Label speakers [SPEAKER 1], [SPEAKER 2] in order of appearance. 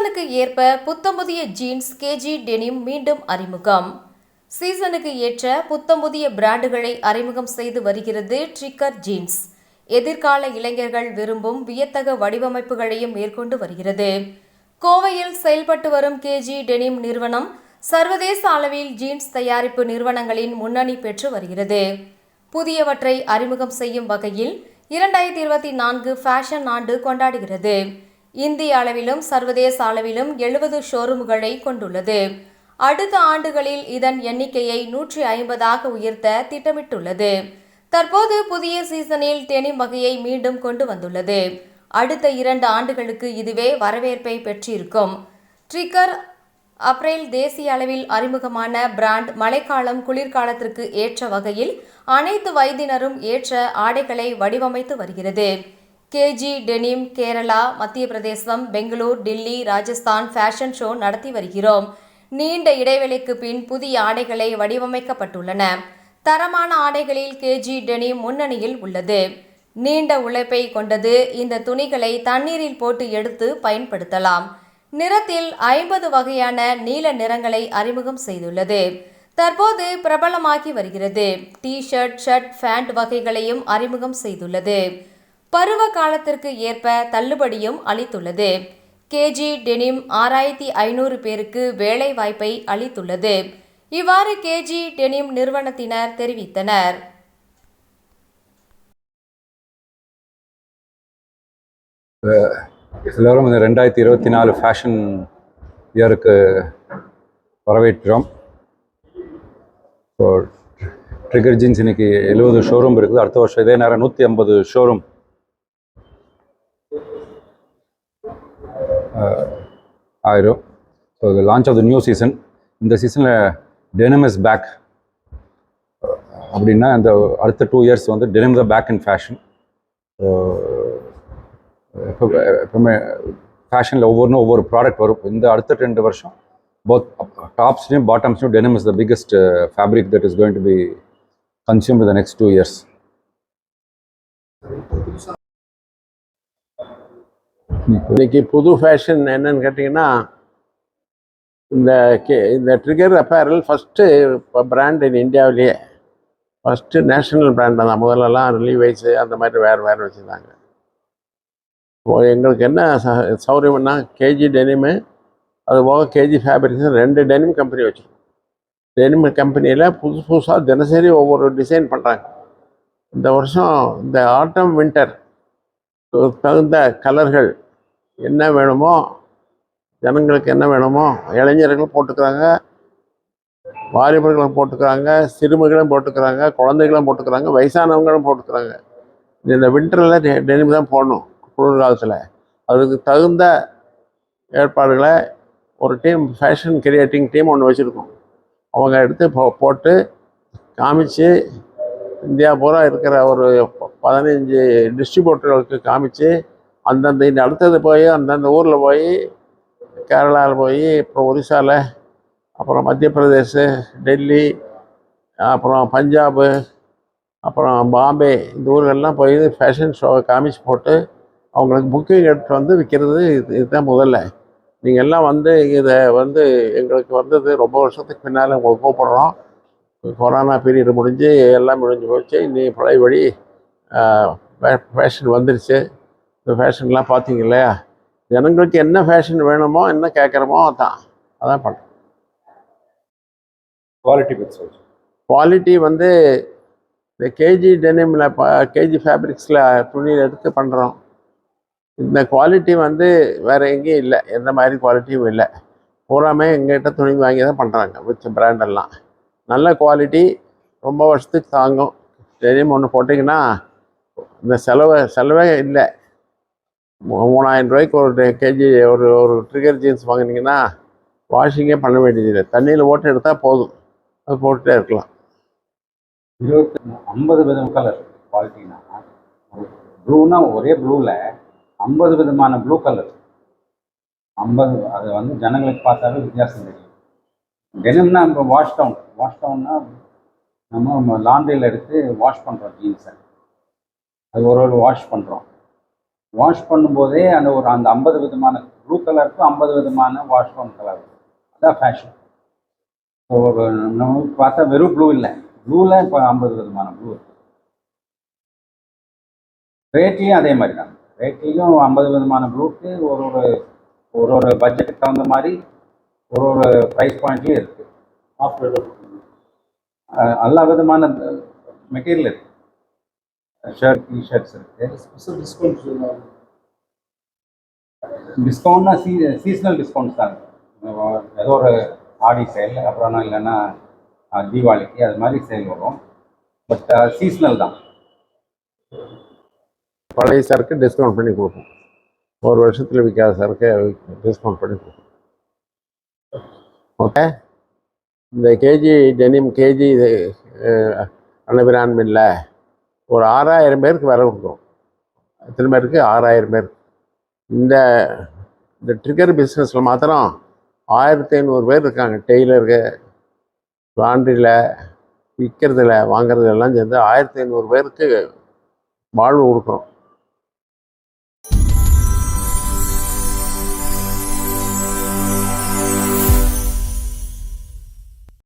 [SPEAKER 1] சீசனுக்கு ஏற்ப புத்தம்புதிய jeans KG denim மீண்டும் அறிமுகம். சீசனுக்கு ஏற்ற புத்தம்புதிய பிராண்டுகளை அறிமுகம் செய்து வருகிறது ட்ரிக்கர் ஜீன்ஸ். எதிர்கால இளைஞர்கள் விரும்பும் வியத்தக வடிவமைப்புகளையும் மேற்கொண்டு வருகிறது. கோவையில் செயல்பட்டு வரும் கேஜி டெனிம் நிறுவனம் சர்வதேச அளவில் ஜீன்ஸ் தயாரிப்பு நிறுவனங்களின் முன்னணி பெற்று வருகிறது. புதியவற்றை அறிமுகம் செய்யும் வகையில் இரண்டாயிரத்தி இருபத்தி நான்கு ஃபேஷன் ஆண்டு கொண்டாடுகிறது. இந்திய அளவிலும் சர்வதேச அளவிலும் எழுபது ஷோரூம்களை கொண்டுள்ளது. அடுத்த ஆண்டுகளில் இதன் எண்ணிக்கையை நூற்றி ஐம்பதாக உயர்த்த திட்டமிட்டுள்ளது. தற்போது புதிய சீசனில் டெனிம் வகையை மீண்டும் கொண்டு வந்துள்ளது. அடுத்த இரண்டு ஆண்டுகளுக்கு இதுவே வரவேற்பை பெற்றிருக்கும். ட்ரிக்கர் அப்ரேல் தேசிய அளவில் அறிமுகமான பிராண்ட் மழைக்காலம் குளிர்காலத்திற்கு ஏற்ற வகையில் அனைத்து வயதினரும் ஏற்ற ஆடைகளை வடிவமைத்து வருகிறது. KG denim Kerala Madhya Pradesh Bangalore Delhi Rajasthan fashion show நடத்தி வருகிறோம். நீண்ட இடைவெளிக்கு பின் புதிய ஆடைகளை வடிவமைக்கப்பட்டுள்ளன. தரமான ஆடைகளில் கேஜி டெனிம் முன்னணியில் உள்ளது. நீண்ட உழைப்பை கொண்டது இந்த துணிகளை தண்ணீரில் போட்டு எடுத்து பயன்படுத்தலாம். நிறத்தில் ஐம்பது வகையான நீல நிறங்களை அறிமுகம் செய்துள்ளது. தற்போது பிரபலமாகி வருகிறது. டி ஷர்ட் ஷர்ட் ஃபேண்ட் வகைகளையும் அறிமுகம் செய்துள்ளது. பருவ காலத்திற்கு ஏற்ப தள்ளுபடியும் அளித்துள்ளது. கேஜி டெனிம் ஆறாயிரத்தி ஐநூறு பேருக்கு வேலை வாய்ப்பை அளித்துள்ளது. இவ்வாறு கேஜி டெனிம் நிறுவனத்தினர் தெரிவித்தனர்.
[SPEAKER 2] எல்லோரும் இந்த ரெண்டாயிரத்தி இருபத்தி நாலு ஃபேஷன் இயருக்கு வரவேற்கிறோம் ஸோ ட்ரிகர் ஜீன்ஸ் இன்னைக்கு எழுபது ஷோரூம் இருக்குது. அடுத்த வருஷம் இதே நேரம் நூற்றி ஐம்பது ஷோரூம் ஆயிரும். So launch of the new season இந்த சீசனில் டெனிமஸ் பேக் அப்படின்னா இந்த அடுத்த டூ இயர்ஸ் வந்து denim the back in fashion எப்பவுமே ஃபேஷனில் ஒவ்வொன்றும் ஒவ்வொரு ப்ராடக்ட் வரும். இந்த அடுத்த ரெண்டு வருஷம் போத் டாப்ஸ்லையும் பாட்டம்ஸ்லையும் denim is the biggest fabric that is going to be consume the next two years
[SPEAKER 3] இன்னைக்கு புது ஃபேஷன் என்னன்னு கேட்டிங்கன்னா இந்த கே இந்த ட்ரிகர் அப்பேரல் ஃபஸ்ட்டு இப்போ பிராண்ட் இன் இந்தியாவிலேயே ஃபஸ்ட்டு நேஷ்னல் பிராண்ட் தான். முதல்லலாம் ரிலீவைஸு அந்த மாதிரி வேறு வேறு வச்சுருந்தாங்க. எங்களுக்கு என்ன ச சௌரியம்னா கேஜி டெனிமு அது போக கேஜி ஃபேப்ரிக்ஸ் ரெண்டு டெனிம் கம்பெனி வச்சுருக்கோம். டெனிம் கம்பெனியில் புதுசு புதுசாக தினசரி ஒவ்வொரு டிசைன் பண்ணுறாங்க இந்த வருஷம் இந்த ஆட்டம் வின்டர் தகுந்த கலர்கள் என்ன வேணுமோ ஜனங்களுக்கு என்ன வேணுமோ இளைஞர்களும் போட்டுக்கிறாங்க வாலிபர்களும் போட்டுக்கிறாங்க சிறுமிகளும் போட்டுக்கிறாங்க குழந்தைகளும் போட்டுக்கிறாங்க வயசானவங்களும் போட்டுக்கிறாங்க. இந்த வின்டரில் டெனிம் தான் போடணும் குளிர்காலத்தில். அதுக்கு தகுந்த ஏற்பாடுகளை ஒரு டீம் ஃபேஷன் கிரியேட்டிங் டீம் ஒன்று வச்சுருக்கோம். அவங்க எடுத்து போ போட்டு காமிச்சு இந்தியா பூரா இருக்கிற ஒரு பதினஞ்சு டிஸ்ட்ரிபியூட்டர்களுக்கு காமிச்சு அந்தந்த இந்த அடுத்தது போய் அந்தந்த ஊரில் போய் கேரளாவில் போய் அப்புறம் ஒரிசாவில் அப்புறம் மத்திய பிரதேஷ் டெல்லி அப்புறம் பஞ்சாபு அப்புறம் பாம்பே இந்த ஊர்கள்லாம் போய் ஃபேஷன் ஷோவை காமிச்சு போட்டு அவங்களுக்கு புக்கிங் எடுத்து வந்து விற்கிறது இது இதுதான் முதல்ல. நீங்கள் எல்லாம் வந்து இதை வந்து எங்களுக்கு வந்தது ரொம்ப வருஷத்துக்கு பின்னால் உங்களுக்கு கூப்பிட்றோம். கொரோனா பீரியட் முடிஞ்சு எல்லாம் முடிஞ்சு போச்சு. இன்னி பழைய வழி ஃபேஷன் வந்துருச்சு. இந்த ஃபேஷன்லாம் பார்த்தீங்க இல்லையா ஜனங்களுக்கு என்ன ஃபேஷன் வேணுமோ என்ன கேட்குறோமோ அதான். அதான் பண்ணுறோம்
[SPEAKER 2] குவாலிட்டி
[SPEAKER 3] குவாலிட்டி வந்து இந்த கேஜி டெனிமில் கேஜி ஃபேப்ரிக்ஸில் துணியில் எடுத்து பண்ணுறோம் இந்த குவாலிட்டி வந்து வேறு எங்கேயும் இல்லை. எந்த மாதிரி குவாலிட்டியும் இல்லை. பூராமே எங்ககிட்ட துணி வாங்கி தான் பண்ணுறாங்க மிச்ச பிராண்டெல்லாம் நல்ல குவாலிட்டி ரொம்ப வருஷத்துக்கு தாங்கும். டெனிம் ஒன்று போட்டிங்கன்னா இந்த செலவு செலவே இல்லை. மூணாயிரம் ரூபாய்க்கு ஒரு கேஜி ஒரு ஒரு ட்ரிகர் ஜீன்ஸ் வாங்கினீங்கன்னா வாஷிங்கே பண்ண வேண்டியதில்லை தண்ணியில் போட்டு எடுத்தால் போதும். அது போட்டுட்டே இருக்கலாம்.
[SPEAKER 4] இருபத்தி ஐம்பது விதம் கலர் குவாலிட்டினா ப்ளூனா ஒரே ப்ளூவில் ஐம்பது விதமான ப்ளூ கலர் ஐம்பது அது வந்து ஜனங்களுக்கு பார்த்தாவே வித்தியாசம் தெரியும். டெனிம்னா இப்போ வாஷ் டவுன் வாஷ் டவுன்னா நம்ம லாண்ட்ரியில் எடுத்து வாஷ் பண்ணுறோம் ஜீன்ஸை அது ஒரு ஒரு வாஷ் பண்ணுறோம் வாஷ் பண்ணும்போதே அந்த ஒரு அந்த ஐம்பது விதமான ப்ளூ கலருக்கு ஐம்பது விதமான வாஷ் ஆன் கலர் அதான் ஃபேஷன் ஸோ நம்ம பார்த்தா வெறும் ப்ளூ இல்லை. ப்ளூவில் இப்போ ஐம்பது விதமான ப்ளூ இருக்கு. ரேட்லேயும் அதே மாதிரி தான். ரேட்லேயும் ஐம்பது விதமான ப்ளூக்கு ஒரு ஒரு ஒரு ஒரு பட்ஜெட்டுக்கு தகுந்த மாதிரி ஒரு ஒரு ப்ரைஸ் பாயிண்ட்லேயும் இருக்குது எல்லா விதமான மெட்டீரியல் இருக்கு. ஷர்ட் டிஷர்ட்ஸ் இருக்கு. டிஸ்கவுண்ட்னா சீ சீசனல் டிஸ்கவுண்ட்ஸ் தான். ஏதோ ஒரு ஆடி சேல் அப்புறம் இல்லைன்னா தீபாவளிக்கு அது மாதிரி சேல் வரும். பட் சீசனல் தான்.
[SPEAKER 3] பழைய சரக்கு டிஸ்கவுண்ட் பண்ணி கொடுப்போம். ஒரு வருஷத்தில் விற்காத சரக்கு டிஸ்கவுண்ட் பண்ணி கொடுப்போம். ஓகே இந்த கேஜி டெனிம் கேஜி இது அன்னபிரான் மில்ல. ஒரு ஆறாயிரம் பேருக்கு வர கொடுக்கும் எத்தனை பேருக்கு ஆறாயிரம் பேர். இந்த இந்த ட்ரிகர் பிஸ்னஸில் மாத்திரம் ஆயிரத்தி ஐநூறு பேர் இருக்காங்க. டெய்லருக்கு லாண்ட்ரியில் விற்கிறதுல வாங்குறதுல எல்லாம் சேர்ந்து ஆயிரத்தி ஐநூறு பேருக்கு வாழ்வு கொடுக்குறோம்.